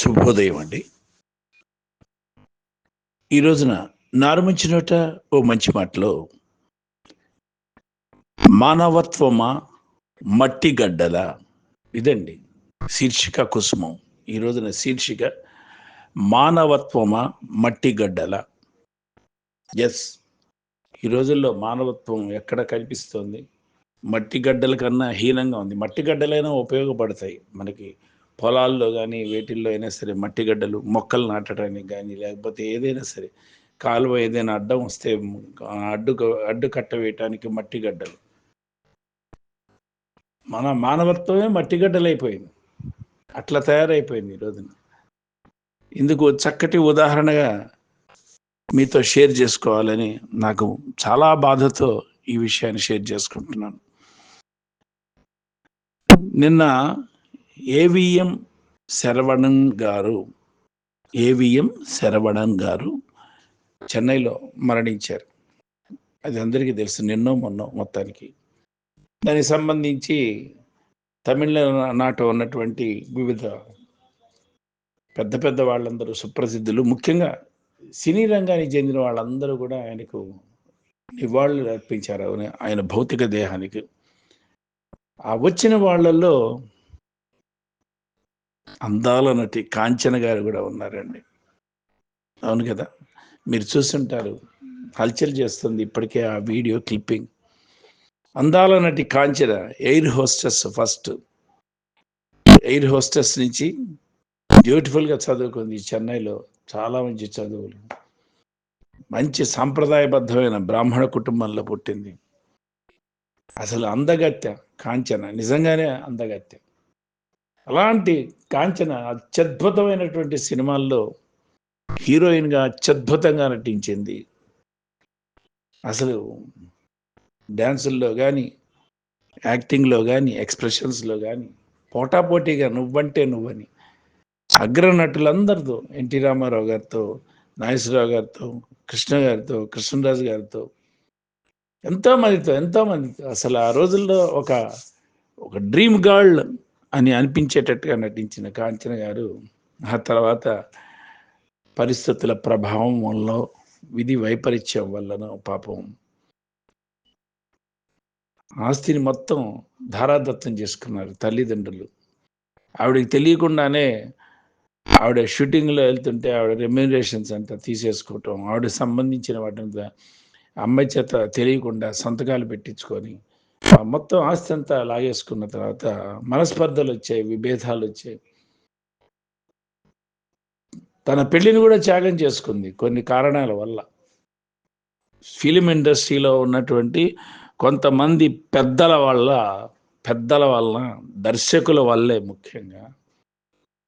శుభోదయం అండి. ఈ రోజున నారుమంచి నోట ఓ మంచి మాటలో మానవత్వమా మట్టి గడ్డల? ఇదండి శీర్షిక కుసుమం. ఈ రోజున శీర్షిక మానవత్వమా మట్టి గడ్డల? ఎస్ ఈ రోజుల్లో మానవత్వం ఎక్కడ కనిపిస్తోంది? మట్టి గడ్డల కన్నా హీనంగా ఉంది. మట్టి గడ్డలైనా ఉపయోగపడతాయి మనకి. పొలాల్లో కానీ వేటిల్లో అయినా సరే మట్టి గడ్డలు మొక్కలు నాటడానికి కానీ లేకపోతే ఏదైనా సరే కాలువ ఏదైనా అడ్డం వస్తే అడ్డు అడ్డు కట్ట వేయటానికి మట్టి గడ్డలు. మన మానవత్వమే మట్టి గడ్డలు అయిపోయింది అట్లా తయారైపోయింది ఈ రోజున. ఇందుకు చక్కటి ఉదాహరణగా మీతో షేర్ చేసుకోవాలని నాకు చాలా బాధతో ఈ విషయాన్ని షేర్ చేసుకుంటున్నాను. నిన్న ఏవిఎం శరవణన్ గారు ఏవిఎం శరవణన్ గారు చెన్నైలో మరణించారు. అది అందరికీ తెలుసు నిన్నో మొన్నో మొత్తానికి. దానికి సంబంధించి తమిళనాట ఉన్నటువంటి వివిధ పెద్ద పెద్ద వాళ్ళందరూ సుప్రసిద్ధులు. ముఖ్యంగా సినీ రంగానికి చెందిన వాళ్ళందరూ కూడా ఆయనకు నివాళులు అర్పించారు. ఆయన- ఆయన భౌతిక దేహానికి. ఆ వచ్చిన వాళ్ళల్లో అందాల నటి కాంచన గారు కూడా ఉన్నారండి. అవును కదా? మీరు చూస్తుంటారు హల్చల్ చేస్తుంది ఇప్పటికే ఆ వీడియో క్లిప్పింగ్. అందాల నటి Kanchana air hostess first. Air hostess నుంచి బ్యూటిఫుల్గా చదువుకుంది చెన్నైలో. చాలా మంచి చదువులు. మంచి సాంప్రదాయబద్ధమైన బ్రాహ్మణ కుటుంబంలో పుట్టింది. అసలు అందగత్య కాంచన. నిజంగానే అందగత్య అలాంటి కాంచన అత్యద్భుతమైనటువంటి సినిమాల్లో హీరోయిన్గా అత్యద్భుతంగా నటించింది. అసలు డ్యాన్సుల్లో కానీ యాక్టింగ్లో కానీ ఎక్స్ప్రెషన్స్లో కానీ పోటాపోటీగా నువ్వంటే నువ్వని అగ్రనటులందరితో ఎన్టీ రామారావు గారితో నాగేశ్వరరావు గారితో కృష్ణ గారితో కృష్ణరాజు గారితో ఎంతో మందితో ఎంతో మందితో అసలు ఆ రోజుల్లో ఒక ఒక డ్రీమ్ గర్ల్ అని అనిపించేటట్టుగా నటించిన కాంచన గారు ఆ తర్వాత పరిస్థితుల ప్రభావం వల్ల విధి వైపరీత్యం వల్లనో పాపం ఆస్తిని మొత్తం ధారాదత్తం చేసుకున్నారు తల్లిదండ్రులు. ఆవిడకి తెలియకుండానే ఆవిడ షూటింగ్లో వెళ్తుంటే ఆవిడ రెమ్యూనరేషన్స్ అంతా తీసేసుకోవటం ఆవిడ సంబంధించిన వాటిని అమ్మాయి చేత తెలియకుండా సంతకాలు పెట్టించుకొని మొత్తం ఆస్తి అంతా లాగేసుకున్న తర్వాత మనస్పర్ధలు వచ్చాయి విభేదాలు వచ్చాయి. తన పెళ్ళిని కూడా త్యాగం చేసుకుంది కొన్ని కారణాల వల్ల. ఫిలిం ఇండస్ట్రీలో ఉన్నటువంటి కొంతమంది పెద్దల వల్ల పెద్దల వల్ల దర్శకుల వల్లే ముఖ్యంగా.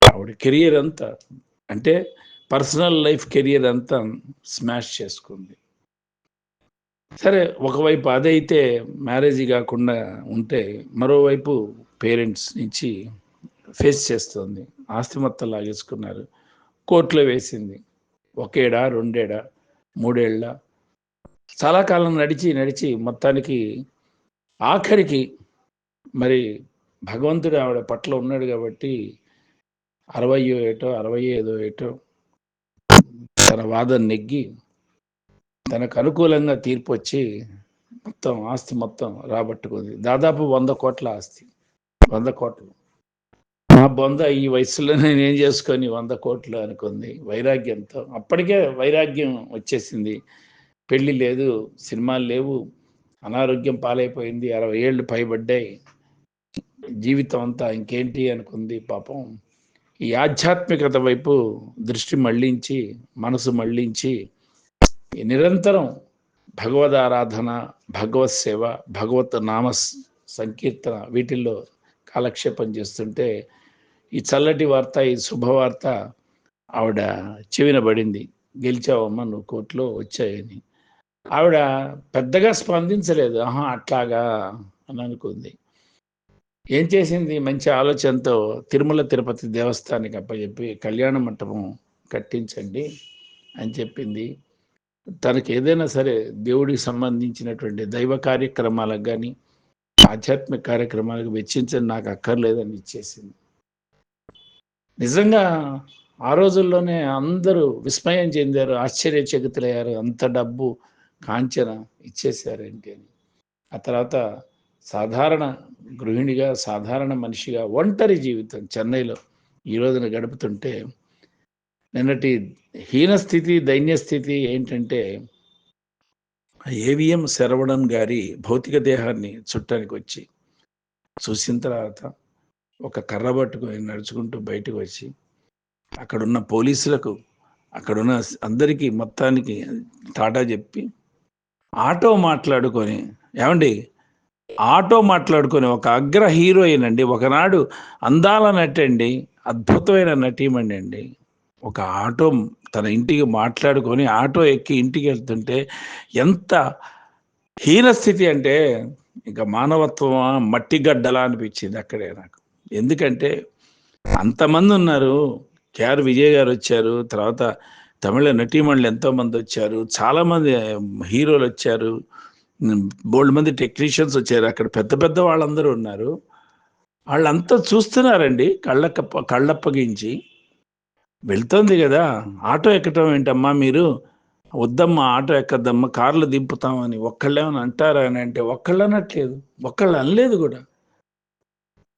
ఆవిడ కెరియర్ అంతా అంటే పర్సనల్ లైఫ్ కెరియర్ అంతా స్మాష్ చేసుకుంది. సరే ఒకవైపు అదైతే మ్యారేజ్ కాకుండా ఉంటే మరోవైపు పేరెంట్స్ నుంచి ఫేస్ చేస్తుంది. ఆస్తిమత్త లాగేసుకున్నారు. కోర్టులో వేసింది. ఒకేడా రెండేడా మూడేళ్ళ. చాలా కాలం నడిచి నడిచి మొత్తానికి ఆఖరికి మరి భగవంతుడు ఆవిడ పట్ల ఉన్నాడు కాబట్టి అరవయో ఏటో అరవై ఐదో ఏటో తన వాదన నెగ్గి తనకు అనుకూలంగా తీర్పు వచ్చి మొత్తం ఆస్తి మొత్తం రాబట్టుకుంది. దాదాపు వంద కోట్ల ఆస్తి. వంద కోట్లు. నా బొంద ఈ వయసులో నేను ఏం చేసుకొని వంద కోట్లు అనుకుంది. వైరాగ్యంతో. అప్పటికే వైరాగ్యం వచ్చేసింది. పెళ్ళి లేదు సినిమాలు లేవు అనారోగ్యం పాలైపోయింది అరవై ఏళ్ళు పైబడ్డాయి. జీవితం అంతా ఇంకేంటి అనుకుంది పాపం. ఈ ఆధ్యాత్మికత వైపు దృష్టి మళ్ళించి మనసు మళ్ళించి నిరంతరం భగవద్ ఆరాధన భగవత్ సేవ భగవత్ నామ సంకీర్తన వీటిల్లో కాలక్షేపం చేస్తుంటే ఈ చల్లటి వార్త ఈ శుభవార్త ఆవిడ చెవినబడింది గెలిచావమ్మ గెలిచావమ్మా నువ్వు కోర్టులో వచ్చాయని. ఆవిడ పెద్దగా స్పందించలేదు. ఆహా అట్లాగా అని అనుకుంది. ఏం చేసింది? మంచి ఆలోచనతో తిరుమల తిరుపతి దేవస్థానికి అప్పచెప్పి కళ్యాణ మంటపం కట్టించండి అని చెప్పింది. తనకి ఏదైనా సరే దేవుడికి సంబంధించినటువంటి దైవ కార్యక్రమాలకు కానీ ఆధ్యాత్మిక కార్యక్రమాలకు వెచ్చించని నాకు అక్కర్లేదని ఇచ్చేసింది. నిజంగా ఆ రోజుల్లోనే అందరూ విస్మయం చెందారు ఆశ్చర్యచకితులయ్యారు అంత డబ్బు కాంచన ఇచ్చేశారేంటి అని. ఆ తర్వాత సాధారణ గృహిణిగా సాధారణ మనిషిగా ఒంటరి జీవితం చెన్నైలో ఈ రోజున గడుపుతుంటే నిన్నటి హీనస్థితి దైన్యస్థితి ఏంటంటే ఏవిఎం శరవణన్ గారి భౌతిక దేహాన్ని చుట్టానికి వచ్చి చూసిన తర్వాత ఒక కర్ర పట్టుకొని నడుచుకుంటూ బయటకు వచ్చి అక్కడున్న పోలీసులకు అక్కడున్న అందరికీ మొత్తానికి టాటా చెప్పి ఆటో మాట్లాడుకొని ఏమండి? ఆటో మాట్లాడుకొని ఒక అగ్ర హీరోయిన్ అండి. ఒకనాడు అందాల నటండి అద్భుతమైన నటీమణి అండి. ఒక ఆటో తన ఇంటికి మాట్లాడుకొని ఆటో ఎక్కి ఇంటికి వెళ్తుంటే ఎంత హీనస్థితి అంటే ఇంకా మానవత్వమా మట్టి గడ్డలా అనిపించింది అక్కడే నాకు. ఎందుకంటే అంతమంది ఉన్నారు. కేఆర్ విజయ్ గారు వచ్చారు. తర్వాత తమిళ నటీమణులు ఎంతోమంది వచ్చారు. చాలామంది హీరోలు వచ్చారు. బోల్డ్ మంది టెక్నీషియన్స్ వచ్చారు. అక్కడ పెద్ద పెద్ద వాళ్ళందరూ ఉన్నారు. వాళ్ళంతా చూస్తున్నారండి. కళ్ళక్క కళ్ళప్పగించి. వెళ్తుంది కదా. ఆటో ఎక్కటం ఏంటమ్మా మీరు? వద్దమ్మా ఆటో ఎక్కద్దమ్మా కార్లు దింపుతామని ఒక్కళ్ళేమని అంటారా అని అంటే ఒక్కళ్ళు అనట్లేదు. ఒక్కళ్ళు అనలేదు కూడా.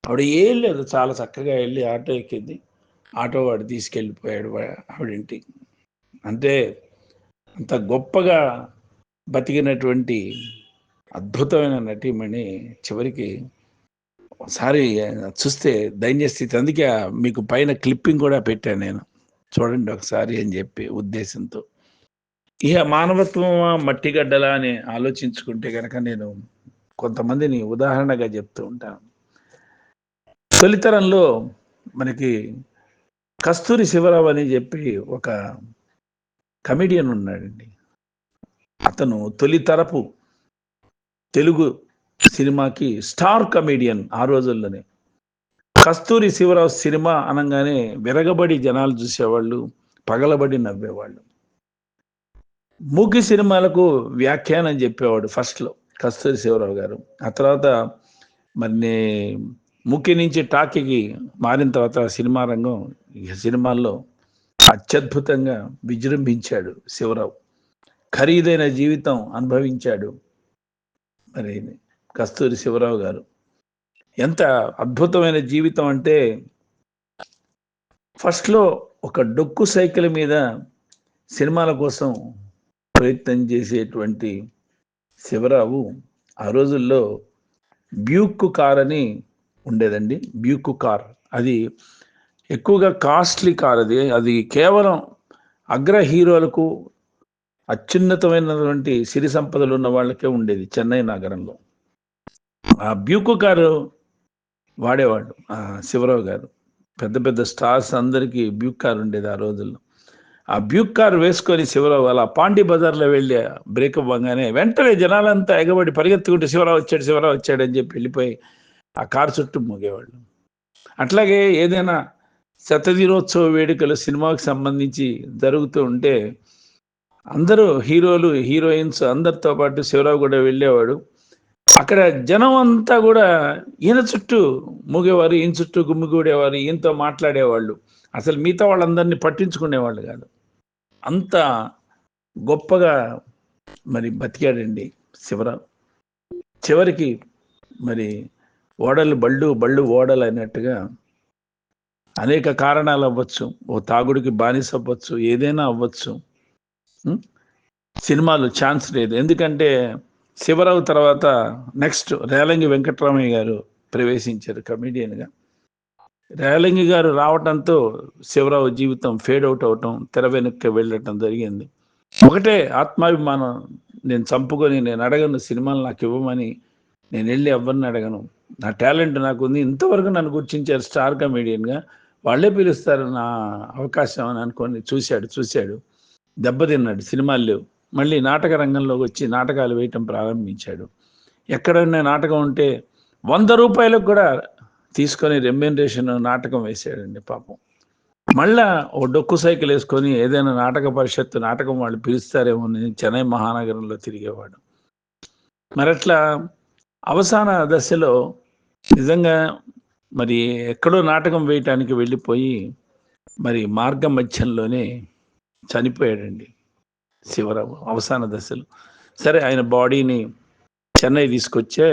ఆవిడ ఏం లేదు చాలా చక్కగా వెళ్ళి ఆటో ఎక్కింది. ఆటో వాడు తీసుకెళ్ళిపోయాడు ఆవిడింటికి అంటే అంత గొప్పగా బతికినటువంటి అద్భుతమైన నటీమణి చివరికి ఒకసారి చూస్తే దైన్య స్థితి అందుకే మీకు పైన క్లిప్పింగ్ కూడా పెట్టాను నేను. చూడండి ఒకసారి అని చెప్పి ఉద్దేశంతో. ఇక మానవత్వం మట్టిగడ్డలా అని ఆలోచించుకుంటే కనుక నేను కొంతమందిని ఉదాహరణగా చెప్తూ ఉంటాను. తొలితరంలో మనకి కస్తూరి శివరావు అని చెప్పి ఒక కమిడియన్ ఉన్నాడండి. అతను తొలితరపు తెలుగు సినిమాకి స్టార్ కమెడియన్ ఆ రోజుల్లోనే. కస్తూరి శివరావు సినిమా అనగానే విరగబడి జనాలు చూసేవాళ్ళు పగలబడి నవ్వేవాళ్ళు. మూకి సినిమాలకు వ్యాఖ్యానం చెప్పేవాడు ఫస్ట్లో కస్తూరి శివరావు గారు. ఆ తర్వాత మరి ముఖ్య నుంచి టాకీకి మారిన తర్వాత సినిమా రంగం సినిమాల్లో అత్యద్భుతంగా విజృంభించాడు శివరావు. ఖరీదైన జీవితం అనుభవించాడు మరి కస్తూరి శివరావు గారు. ఎంత అద్భుతమైన జీవితం అంటే ఫస్ట్లో ఒక డొక్కు సైకిల్ మీద సినిమాల కోసం ప్రయత్నం చేసేటువంటి శివరావు ఆ రోజుల్లో బ్యూక్కు కార్ అని ఉండేదండి. Buick car. అది ఎక్కువగా కాస్ట్లీ కార్ అది. అది కేవలం అగ్ర హీరోలకు అత్యున్నతమైనటువంటి సిరి సంపదలు ఉన్న వాళ్ళకే ఉండేది చెన్నై నగరంలో. ఆ బ్యూకు కారు వాడేవాడు శివరావు గారు. పెద్ద పెద్ద స్టార్స్ అందరికీ బ్యూక్ కార్ ఉండేది ఆ రోజుల్లో. ఆ బ్యూక్ కార్ వేసుకొని శివరావు అలా పాండి బజార్లో వెళ్ళి బ్రేక్ అవ్వగానే వెంటనే జనాలంతా ఎగబడి పరిగెత్తుకుంటే శివరావు వచ్చాడు శివరావు వచ్చాడు అని చెప్పి వెళ్ళిపోయి ఆ కారు చుట్టూ మోగేవాళ్ళు. అట్లాగే ఏదైనా శతదినోత్సవ వేడుకలు సినిమాకి సంబంధించి జరుగుతూ ఉంటే అందరూ హీరోలు హీరోయిన్స్ అందరితో పాటు శివరావు కూడా వెళ్ళేవాడు. అక్కడ జనం అంతా కూడా ఈయన చుట్టూ మూగేవారు ఈయన చుట్టూ గుమ్మిగూడేవారు ఈయనతో మాట్లాడేవాళ్ళు. అసలు మిగతా వాళ్ళందరినీ పట్టించుకునేవాళ్ళు కాదు. అంత గొప్పగా మరి బతికాడండి శివరావు చివరికి మరి ఓడలు బళ్ళు బళ్ళు ఓడలు అన్నట్టుగా అనేక కారణాలు అవ్వచ్చు. ఓ తాగుడికి బానిస అవ్వచ్చు ఏదైనా అవ్వచ్చు. సినిమాలు ఛాన్స్ లేదు. ఎందుకంటే శివరావు తర్వాత నెక్స్ట్ రేలంగి వెంకటరామయ్య గారు ప్రవేశించారు కమెడియన్గా. రేలంగి గారు రావటంతో శివరావు జీవితం ఫేడ్ అవుట్ అవటం తెర వెనక్కి వెళ్ళటం జరిగింది. ఒకటే ఆత్మాభిమానం నేను చంపుకొని నేను అడగను సినిమాలు నాకు ఇవ్వమని నేను వెళ్ళి ఎవరిని అడగను. నా టాలెంట్ నాకు ఉంది ఇంతవరకు నన్ను గుర్తించారు స్టార్ కమెడియన్గా. వాళ్ళే పిలుస్తారు నా అవకాశం అని అనుకొని చూశాడు చూశాడు. దెబ్బతిన్నాడు సినిమాలు లేవు. మళ్ళీ నాటక రంగంలోకి వచ్చి నాటకాలు వేయటం ప్రారంభించాడు. ఎక్కడైనా నాటకం ఉంటే వంద రూపాయలకు కూడా తీసుకొని రెమ్యూనరేషన్ నాటకం వేసాడండి పాపం. మళ్ళా ఓ డొక్కు సైకిల్ వేసుకొని ఏదైనా నాటక పరిషత్తు నాటకం వాళ్ళు పిలుస్తారేమో అని చెన్నై మహానగరంలో తిరిగేవాడు. మరట్లా అవసాన దశలో నిజంగా మరి ఎక్కడో నాటకం వేయటానికి వెళ్ళిపోయి మరి మార్గ మధ్యంలోనే చనిపోయాడండి. శివరావు అవసాన దశలు. సరే ఆయన బాడీని చెన్నై తీసుకొచ్చే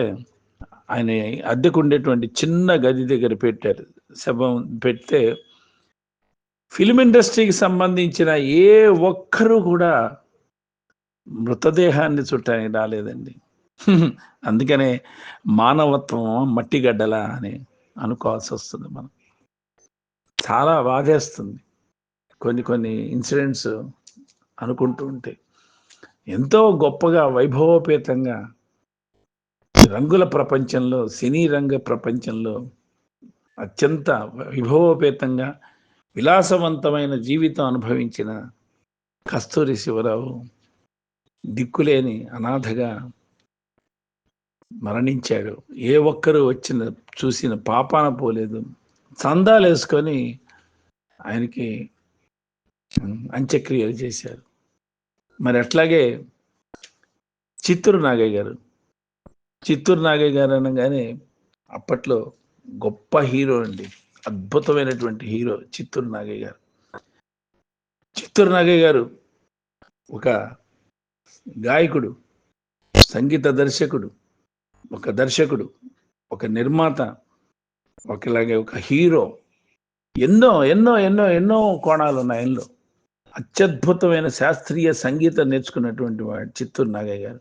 ఆయన అద్దెకు ఉండేటువంటి చిన్న గది దగ్గర పెట్టారు. శవం పెడితే ఫిల్మ్ ఇండస్ట్రీకి సంబంధించిన ఏ ఒక్కరూ కూడా మృతదేహాన్ని చుట్టానికి రాలేదండి. అందుకనే మానవత్వం మట్టిగడ్డలా అని అనుకోవాల్సి వస్తుంది మనం. చాలా బాధేస్తుంది. కొన్ని కొన్ని ఇన్సిడెంట్స్ అనుకుంటూ ఉంటే ఎంతో గొప్పగా వైభవోపేతంగా రంగుల ప్రపంచంలో సినీ రంగ ప్రపంచంలో అత్యంత వైభవోపేతంగా విలాసవంతమైన జీవితం అనుభవించిన కస్తూరి శివరావు దిక్కులేని అనాథగా మరణించాడు. ఏ ఒక్కరు వచ్చిన చూసిన పాపాన పోలేదు. చందాలు వేసుకొని ఆయనకి అంత్యక్రియలు చేశారు. మరి అట్లాగే చిత్తూరు నాగయ్య గారు. చిత్తూరు నాగయ్య గారు అనగానే అప్పట్లో గొప్ప హీరో అండి. అద్భుతమైనటువంటి హీరో చిత్తూరు నాగయ్య గారు. చిత్తూరు నాగయ్య గారు ఒక గాయకుడు సంగీత దర్శకుడు ఒక దర్శకుడు ఒక నిర్మాత ఒకలాగే ఒక హీరో. ఎన్నో ఎన్నో ఎన్నో ఎన్నో కోణాలు ఉన్నాయి ఆయనలో అత్యద్భుతమైన శాస్త్రీయ సంగీతం నేర్చుకున్నటువంటి వాడు చిత్తూరు నాగయ్య గారు.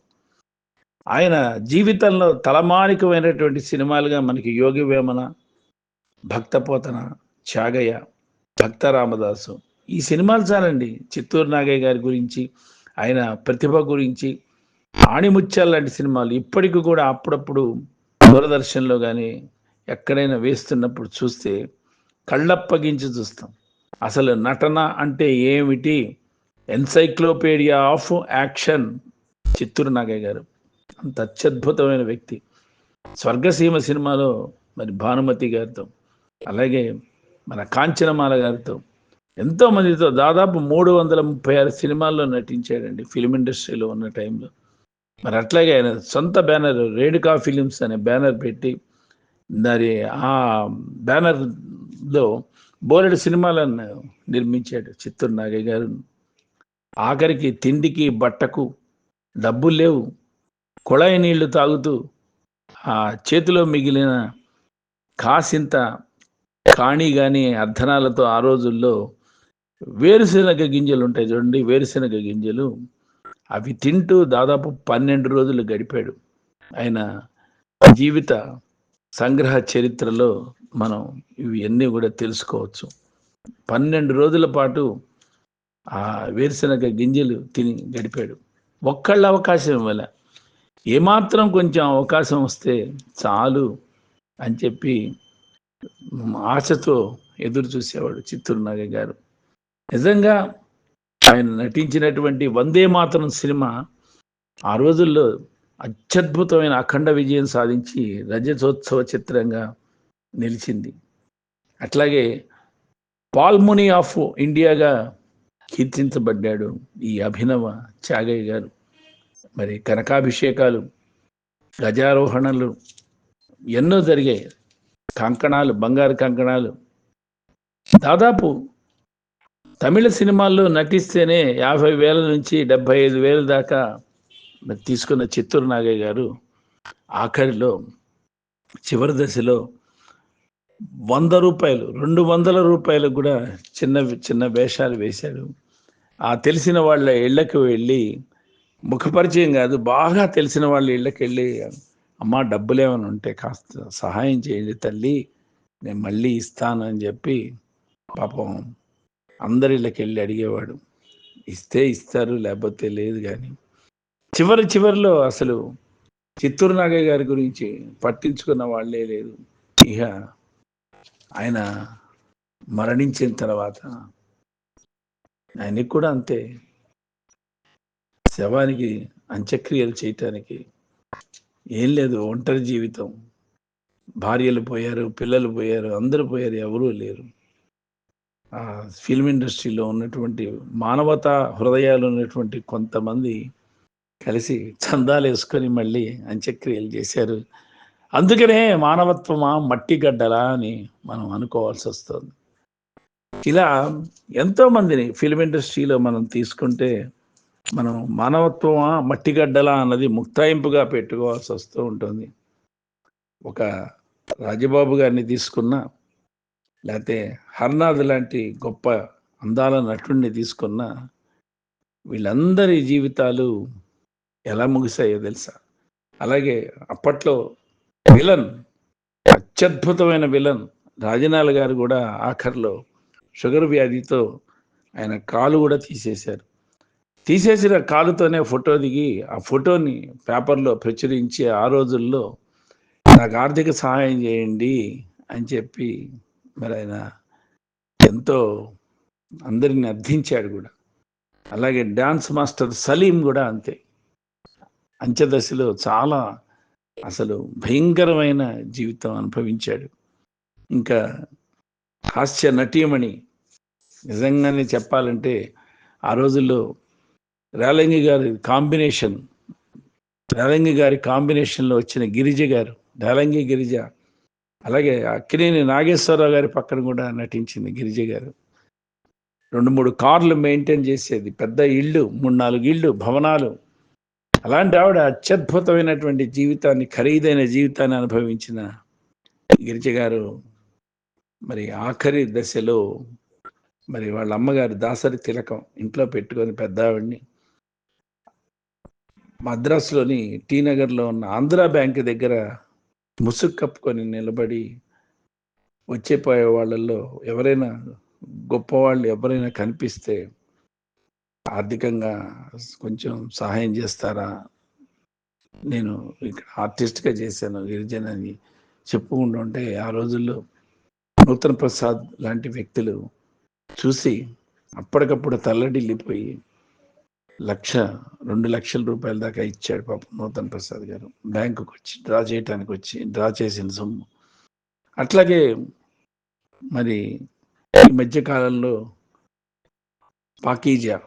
ఆయన జీవితంలో తలమానికమైనటువంటి సినిమాలుగా మనకి యోగి వేమన భక్తపోతన త్యాగయ్య భక్త రామదాసు ఈ సినిమాలు చాలండి. చిత్తూరు నాగయ్య గారి గురించి ఆయన ప్రతిభ గురించి ఆణిముత్యాలు లాంటి సినిమాలు ఇప్పటికి కూడా అప్పుడప్పుడు దూరదర్శన్లో కానీ ఎక్కడైనా వేస్తున్నప్పుడు చూస్తే కళ్ళప్పగించి చూస్తాం. అసలు నటన అంటే ఏమిటి? Encyclopedia of action Chittoor Nagaiah గారు. అంత అత్యద్భుతమైన వ్యక్తి. స్వర్గసీమ సినిమాలో మరి భానుమతి గారితో అలాగే మన కాంచనమాల గారితో ఎంతోమందితో దాదాపు మూడు వందల ముప్పై ఆరు సినిమాల్లో నటించాడండి ఫిలిం ఇండస్ట్రీలో ఉన్న టైంలో. మరి అట్లాగే ఆయన సొంత బ్యానర్ రేణుకా ఫిలిమ్స్ అనే బ్యానర్ పెట్టి దాని ఆ బ్యానర్లో బోలెడు సినిమాలను నిర్మించాడు చిత్తూరు నాగయ్య గారు. ఆఖరికి తిండికి బట్టకు డబ్బులు లేవు. కుళాయి నీళ్ళు తాగుతూ ఆ చేతిలో మిగిలిన కాసింత కాణి కానీ అర్ధనాలతో ఆ రోజుల్లో వేరుశనగ గింజలు ఉంటాయి చూడండి వేరుశెనగ గింజలు. అవి తింటూ దాదాపు పన్నెండు రోజులు గడిపాడు. ఆయన జీవిత సంగ్రహ చరిత్రలో మనం ఇవన్నీ కూడా తెలుసుకోవచ్చు. పన్నెండు రోజుల పాటు ఆ వేరుశనగ గింజలు తిని గడిపాడు. ఒక్కళ్ళ అవకాశం ఇవ్వలే. ఏమాత్రం కొంచెం అవకాశం వస్తే చాలు అని చెప్పి ఆశతో ఎదురు చూసేవాడు చిత్తూరు నాగయ్య గారు. నిజంగా ఆయన నటించినటువంటి వందే మాత్రం సినిమా ఆ రోజుల్లో అత్యద్భుతమైన అఖండ విజయం సాధించి రజతోత్సవ చిత్రంగా నిలిచింది. అట్లాగే పాల్ముని ఆఫ్ ఇండియాగా కీర్తించబడ్డాడు ఈ అభినవ త్యాగయ్య గారు. మరి కనకాభిషేకాలు గజారోహణలు ఎన్నో జరిగాయి. కంకణాలు బంగారు కంకణాలు. దాదాపు తమిళ సినిమాల్లో నటిస్తేనే యాభై వేల నుంచి డెబ్భై ఐదు వేల దాకా మరి తీసుకున్న చిత్తూరు నాగయ్య గారు ఆఖరిలో చివరి దశలో వంద రూపాయలు రెండు వందల రూపాయలకు కూడా చిన్న చిన్న వేషాలు వేశాడు. ఆ తెలిసిన వాళ్ళ ఇళ్ళకి వెళ్ళి ముఖపరిచయం కాదు బాగా తెలిసిన వాళ్ళ ఇళ్ళకి వెళ్ళి అమ్మ డబ్బులు ఏమైనా ఉంటే కాస్త సహాయం చేయండి తల్లి నేను మళ్ళీ ఇస్తాను అని చెప్పి పాపం అందరి ఇళ్ళకి వెళ్ళి అడిగేవాడు. ఇస్తే ఇస్తారు లేకపోతే లేదు కానీ చివరి చివరిలో అసలు చిత్తూరు నాగయ్య గారి గురించి పట్టించుకున్న వాళ్ళే లేదు ఇక ఆయన మరణించిన తర్వాత ఆయనకి కూడా అంతే. శవానికి అంత్యక్రియలు చేయటానికి ఏం లేదు ఒంటరి జీవితం. భార్యలు పోయారు పిల్లలు పోయారు అందరూ పోయారు ఎవరూ లేరు. ఆ ఫిల్మ్ ఇండస్ట్రీలో ఉన్నటువంటి మానవతా హృదయాలు ఉన్నటువంటి కొంతమంది కలిసి చందాలు వేసుకొని మళ్ళీ అంత్యక్రియలు చేశారు. అందుకనే మానవత్వమా మట్టి గడ్డలా అని మనం అనుకోవాల్సి వస్తుంది. ఇలా ఎంతోమందిని ఫిల్మ్ ఇండస్ట్రీలో మనం తీసుకుంటే మనం మానవత్వమా మట్టిగడ్డలా అన్నది ముక్తాయింపుగా పెట్టుకోవాల్సి వస్తూ ఉంటుంది. ఒక రాజబాబు గారిని తీసుకున్నా లేకపోతే హర్నాథ్ లాంటి గొప్ప అందాల నటుడిని తీసుకున్నా వీళ్ళందరి జీవితాలు ఎలా ముగిసాయో తెలుసా? అలాగే అప్పట్లో విలన్ అత్యద్భుతమైన విలన్ రాజనాల గారు కూడా ఆఖరిలో షుగర్ వ్యాధితో ఆయన కాలు కూడా తీసేశారు. తీసేసిన కాలుతోనే ఫోటో దిగి ఆ ఫోటోని పేపర్లో ప్రచురించి ఆ రోజుల్లో నాకు ఆర్థిక సహాయం చేయండి అని చెప్పి మరి ఆయన ఎంతో అందరిని అర్థించాడు కూడా. అలాగే డ్యాన్స్ మాస్టర్ సలీం కూడా అంతే. అంచెదశలో చాలా అసలు భయంకరమైన జీవితం అనుభవించాడు. ఇంకా హాస్య నటీమణి నిజంగానే చెప్పాలంటే ఆ రోజుల్లో రేలంగి గారి కాంబినేషన్ రేలంగి గారి కాంబినేషన్లో వచ్చిన గిరిజ గారు రేలంగి గిరిజ అలాగే అక్కినేని నాగేశ్వరరావు గారి పక్కన కూడా నటించింది గిరిజ గారు. రెండు మూడు కార్లు మెయింటైన్ చేసేది పెద్ద ఇళ్ళు మూడు నాలుగు ఇళ్ళు భవనాలు అలాంటి ఆవిడ అత్యద్భుతమైనటువంటి జీవితాన్ని ఖరీదైన జీవితాన్ని అనుభవించిన గిరిజ గారు మరి ఆఖరి దశలో మరి వాళ్ళ అమ్మగారు దాసరి తిలకం ఇంట్లో పెట్టుకొని పెద్ద ఆవిడ్ని మద్రాసులోని టీ నగర్లో ఉన్న ఆంధ్ర బ్యాంక్ దగ్గర ముసుగు కప్పుకొని నిలబడి వచ్చేపోయే వాళ్ళల్లో ఎవరైనా గొప్పవాళ్ళు ఎవరైనా కనిపిస్తే ఆర్థికంగా కొంచెం సహాయం చేస్తారా? నేను ఇక్కడ ఆర్టిస్ట్గా చేశాను గిరిజన అని చెప్పుకుంటుంటే ఆ రోజుల్లో నూతన ప్రసాద్ లాంటి వ్యక్తులు చూసి అప్పటికప్పుడు తల్లడిల్లిపోయి లక్ష రెండు లక్షల రూపాయల దాకా ఇచ్చాడు పాపం నూతన్ ప్రసాద్ గారు. బ్యాంకుకి వచ్చి డ్రా చేయటానికి వచ్చి డ్రా చేసిన సొమ్ము. అట్లాగే మరి ఈ మధ్యకాలంలో పాకీజా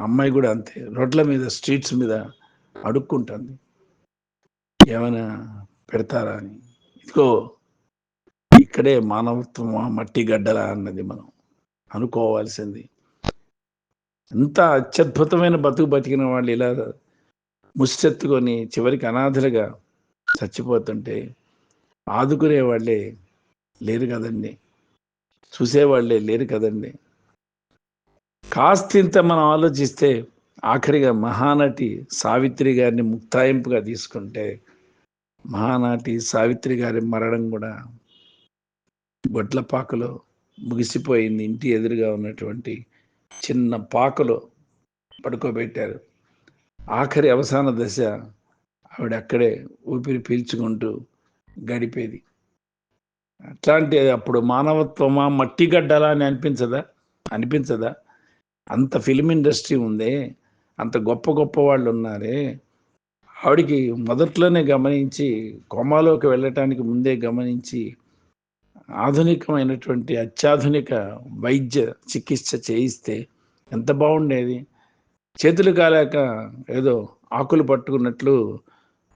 అమ్మాయి కూడా అంతే. రోడ్ల మీద స్ట్రీట్స్ మీద అడుక్కుంటుంది. ఏమైనా పెడతారా అని. ఇదిగో ఇక్కడే మానవత్వం మట్టి గడ్డలా అన్నది మనం అనుకోవాల్సింది. ఎంత అత్యద్భుతమైన బతుకు బతికిన వాళ్ళు ఇలా ముష్టెత్తుకొని చివరికి అనాథలుగా చచ్చిపోతుంటే ఆదుకునే వాళ్ళే లేరు కదండి. చూసేవాళ్ళే లేరు కదండి. కాస్తింత మనం ఆలోచిస్తే ఆఖరిగా మహానటి సావిత్రి గారిని ముక్తాయింపుగా తీసుకుంటే మహానాటి సావిత్రి గారి మరణం కూడా గొడ్ల పాకలో ముగిసిపోయింది. ఇంటి ఎదురుగా ఉన్నటువంటి చిన్న పాకలో పడుకోబెట్టారు. ఆఖరి అవసాన దశ ఆవిడ అక్కడే ఊపిరి పీల్చుకుంటూ గడిపేది. అట్లాంటి అప్పుడు మానవత్వమా మట్టి గడ్డలా అని అనిపించదా? అనిపించదా? అంత ఫిలిం ఇండస్ట్రీ ఉందే అంత గొప్ప గొప్ప వాళ్ళు ఉన్నారే ఆవిడికి మొదట్లోనే గమనించి కోమాలోకి వెళ్ళటానికి ముందే గమనించి ఆధునికమైనటువంటి అత్యాధునిక వైద్య చికిత్స చేయిస్తే ఎంత బాగుండేది. చేతులు కాలేక ఏదో ఆకులు పట్టుకున్నట్లు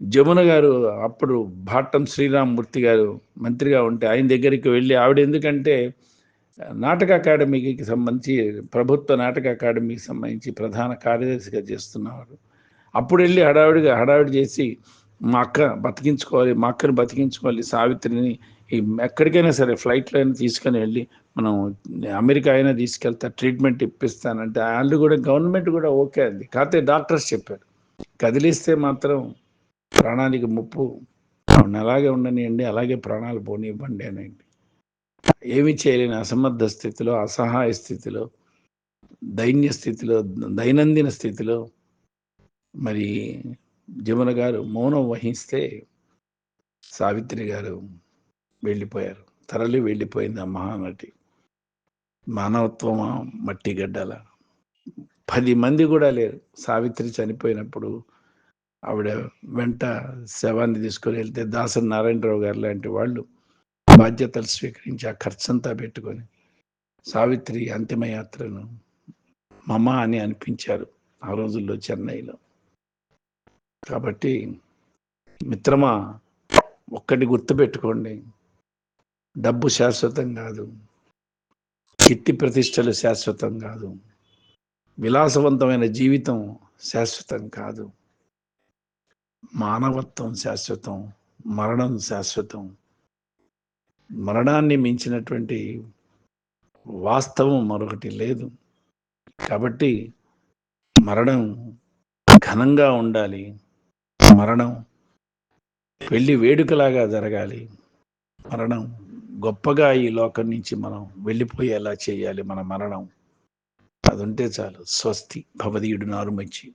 జమున గారు అప్పుడు భాట్టం శ్రీరామ్మూర్తి గారు మంత్రిగా ఉంటే ఆయన దగ్గరికి వెళ్ళి ఆవిడ ఎందుకంటే నాటక అకాడమీకి సంబంధించి ప్రభుత్వ నాటక అకాడమీకి సంబంధించి ప్రధాన కార్యదర్శిగా చేస్తున్నవారు అప్పుడు వెళ్ళి హడావిడిగా హడావిడి చేసి మా అక్క బతికించుకోవాలి మా అక్కని బతికించుకోవాలి సావిత్రిని ఎక్కడికైనా సరే ఫ్లైట్లో అయినా తీసుకొని వెళ్ళి మనం అమెరికా అయినా తీసుకెళ్తా ట్రీట్మెంట్ ఇప్పిస్తానంటే వాళ్ళు కూడా గవర్నమెంట్ కూడా ఓకే అంది కాకపోతే డాక్టర్స్ చెప్పారు కదిలిస్తే మాత్రం ప్రాణానికి ముప్పు అలాగే ఉండనివ్వండి అలాగే ప్రాణాలు పోనివ్వండి అనండి ఏమి చేయలేని అసమర్థ స్థితిలో అసహాయ స్థితిలో దైన్య స్థితిలో దైనందిన స్థితిలో మరి జమున గారు మౌనం వహిస్తే సావిత్రి గారు వెళ్ళిపోయారు. తరలి వెళ్ళిపోయింది ఆ మహానటి. మానవత్వమా? మట్టి గడ్డల? పది మంది కూడా లేరు. సావిత్రి చనిపోయినప్పుడు ఆవిడ వెంట శవాన్ని తీసుకొని వెళ్తే దాసరి నారాయణరావు గారు లాంటి వాళ్ళు బాధ్యతలు స్వీకరించి ఆ ఖర్చంతా పెట్టుకొని సావిత్రి అంతిమయాత్రను మమ అని అనిపించారు ఆ రోజుల్లో చెన్నైలో. కాబట్టి మిత్రమా ఒక్కటి గుర్తుపెట్టుకోండి. డబ్బు శాశ్వతం కాదు. కీర్తి ప్రతిష్టలు శాశ్వతం కాదు. విలాసవంతమైన జీవితం శాశ్వతం కాదు. మానవత్వం శాశ్వతం మరణం శాశ్వతం. మరణాన్ని మించినటువంటి వాస్తవం మరొకటి లేదు. కాబట్టి మరణం ఘనంగా ఉండాలి. మరణం పెళ్ళి వేడుకలాగా జరగాలి. మరణం గొప్పగా ఈ లోకం నుంచి మనం వెళ్ళిపోయేలా చేయాలి మన మరణం. అది ఉంటే చాలు. స్వస్తి. భవదీయుడు నారు మంచి